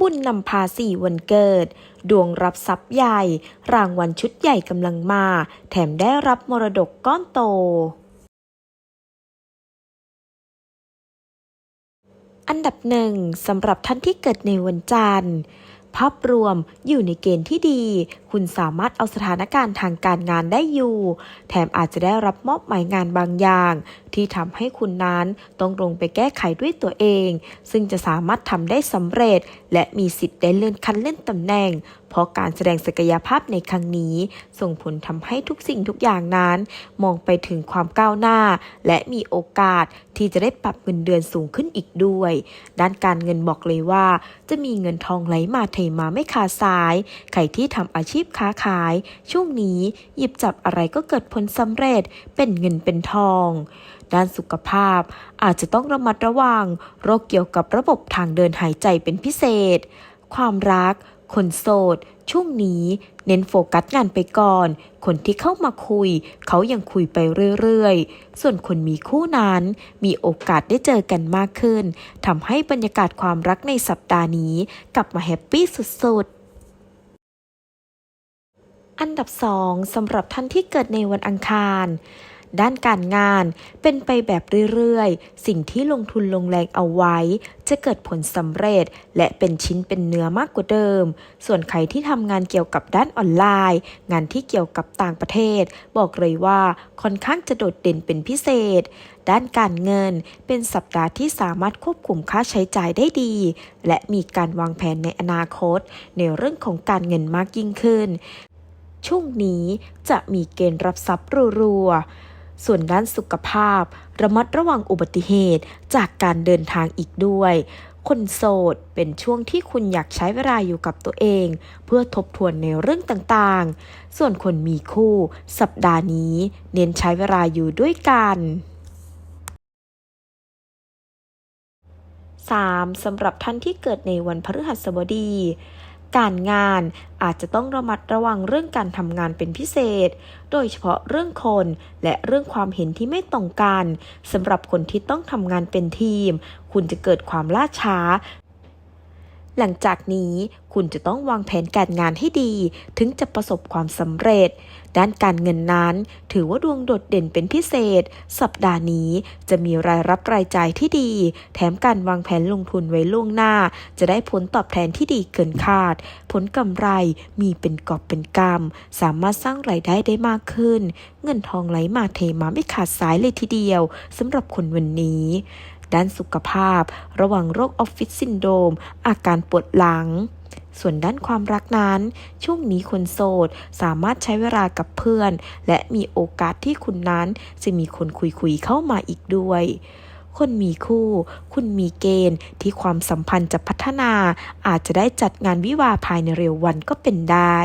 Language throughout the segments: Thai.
บุญนำพาสี่วันเกิด ดวงรับทรัพย์ใหญ่ รางวัลชุดใหญ่กำลังมา แถมได้รับมรดกก้อนโตอันดับหนึ่งสำหรับท่านที่เกิดในวันจันทร์ ภาพรวมอยู่ในเกณฑ์ที่ดี คุณสามารถเอาสถานการณ์ทางการงานได้อยู่ แถมอาจจะได้รับมอบหมายงานบางอย่าง ที่ทำให้คุณนั้นต้องลงไปแก้ไขด้วยตัวเอง ซึ่งจะสามารถทำได้สำเร็จ และมีสิทธิ์ได้เลื่อนขั้นเลื่อนตำแหน่ง เพราะการแสดงศักยภาพในครั้งนี้ ส่งผลทำให้ทุกสิ่งทุกอย่างนั้น มองไปถึงความก้าวหน้า และมีโอกาสที่จะได้ปรับเงินเดือนสูงขึ้นอีกด้วย ด้านการเงินบอกเลยว่า จะมีเงินทองไหลมาเทมาไม่ขาดสาย ใครที่ทำอาชีพค้าขาย ช่วงนี้หยิบจับอะไรก็เกิดผลสำเร็จเป็นเงินเป็นทอง ด้านสุขภาพ อาจจะต้องระมัดระวัง โรคเกี่ยวกับระบบทางเดินหายใจเป็นพิเศษ ความรัก คนโสด ช่วงนี้ เน้นโฟกัสงานไปก่อน คนที่เข้ามาคุย เขายังคุยไปเรื่อยๆ ส่วนคนมีคู่นั้น มีโอกาสได้เจอกันมากขึ้นทำให้บรรยากาศความรักในสัปดาห์นี้ กลับมาแฮปปี้สุดๆอันดับ 2สำหรับท่านที่เกิดในวันอังคาร ด้านการงาน เป็นไปแบบเรื่อยๆ สิ่งที่ลงทุนลงแรงเอาไว้ จะเกิดผลสำเร็จ และเป็นชิ้นเป็นเนื้อมากกว่าเดิม ส่วนใครที่ทำงานเกี่ยวกับด้านออนไลน์ งานที่เกี่ยวกับต่างประเทศ บอกเลยว่าค่อนข้างจะโดดเด่นเป็นพิเศษ ด้านการเงินเป็นสัปดาห์ที่สามารถควบคุมค่าใช้จ่ายได้ดี และมีการวางแผนในอนาคต ในเรื่องของการเงินมากยิ่งขึ้นช่วงนี้จะมีเกณฑ์รับทรัพย์รัวๆ ส่วนด้านสุขภาพ ระมัดระวังอุบัติเหตุจากการเดินทางอีกด้วย คนโสดเป็นช่วงที่คุณอยากใช้เวลาอยู่กับตัวเอง เพื่อทบทวนในเรื่องต่างๆ ส่วนคนมีคู่ สัปดาห์นี้ เน้นใช้เวลาอยู่ด้วยกัน 3. สำหรับท่านที่เกิดในวันพฤหัสบดี การงานอาจจะต้องระมัดระวังเรื่องการทำงานเป็นพิเศษ โดยเฉพาะเรื่องคน และเรื่องความเห็นที่ไม่ตรงกันสำหรับคนที่ต้องทำงานเป็นทีม คุณจะเกิดความล่าช้า หลังจากนี้คุณจะต้องวางแผนการงานให้ดี ถึงจะประสบความสำเร็จ ด้านการเงินนั้น ถือว่าดวงโดดเด่นเป็นพิเศษ สัปดาห์นี้จะมีรายรับรายจ่ายที่ดี แถมการวางแผนลงทุนไว้ล่วงหน้า จะได้ผลตอบแทนที่ดีเกินคาด ผลกำไรมีเป็นกอบเป็นกำสามารถสร้างรายได้ได้มากขึ้น เงินทองไหลมาเทมาไม่ขาดสายเลยทีเดียวสำหรับคนวันนี้ด้านสุขภาพ ระวังโรคออฟฟิศซินโดม อาการปวดหลัง ส่วนด้านความรักนั้น ช่วงนี้คนโสด สามารถใช้เวลากับเพื่อน และมีโอกาสที่คุณนั้นจะมีคนคุยๆเข้ามาอีกด้วยคนมีคู่ คุณมีเกณฑ์ที่ความสัมพันธ์จะพัฒนา อาจจะได้จัดงานวิวาภายในเร็ววันก็เป็นได้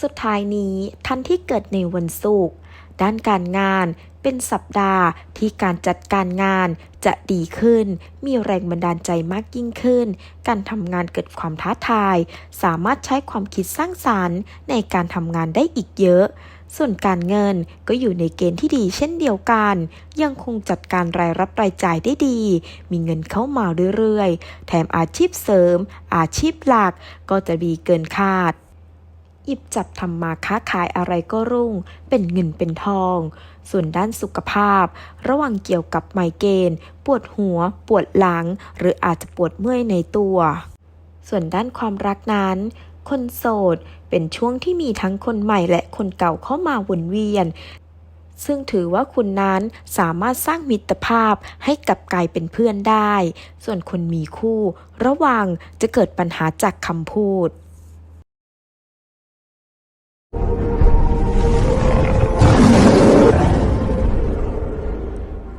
สุดท้ายนี้ท่านที่เกิดในวันศุกร์ ด้านการงาน เป็นสัปดาห์ที่การจัดการงานจะดีขึ้น มีแรงบันดาลใจมากยิ่งขึ้น การทำงานเกิดความท้าทาย สามารถใช้ความคิดสร้างสารรค์ ในการทำงานได้อีกเยอะ ส่วนการเงินก็อยู่ในเกณฑ์ที่ดีเช่นเดียวกัน ยังคงจัดการรายรับรายจ่ายได้ดี มีเงินเข้ามาเรื่อยๆ แถมอาชีพเสริม อาชีพหลักก็จะดีเกินคาด หยิบจับทำมาค้าขายอะไรก็รุ่ง เป็นเงินเป็นทอง ส่วนด้านสุขภาพ ระวังเกี่ยวกับไมเกรนปวดหัว ปวดหลัง หรืออาจจะปวดเมื่อยในตัว ส่วนด้านความรักนั้น คนโสด เป็นช่วงที่มีทั้งคนใหม่และคนเก่าเข้ามาวนเวียน ซึ่งถือว่าคุณนั้นสามารถสร้างมิตรภาพให้กับกลายเป็นเพื่อนได้ ส่วนคนมีคู่ ระวังจะเกิดปัญหาจากคำพูด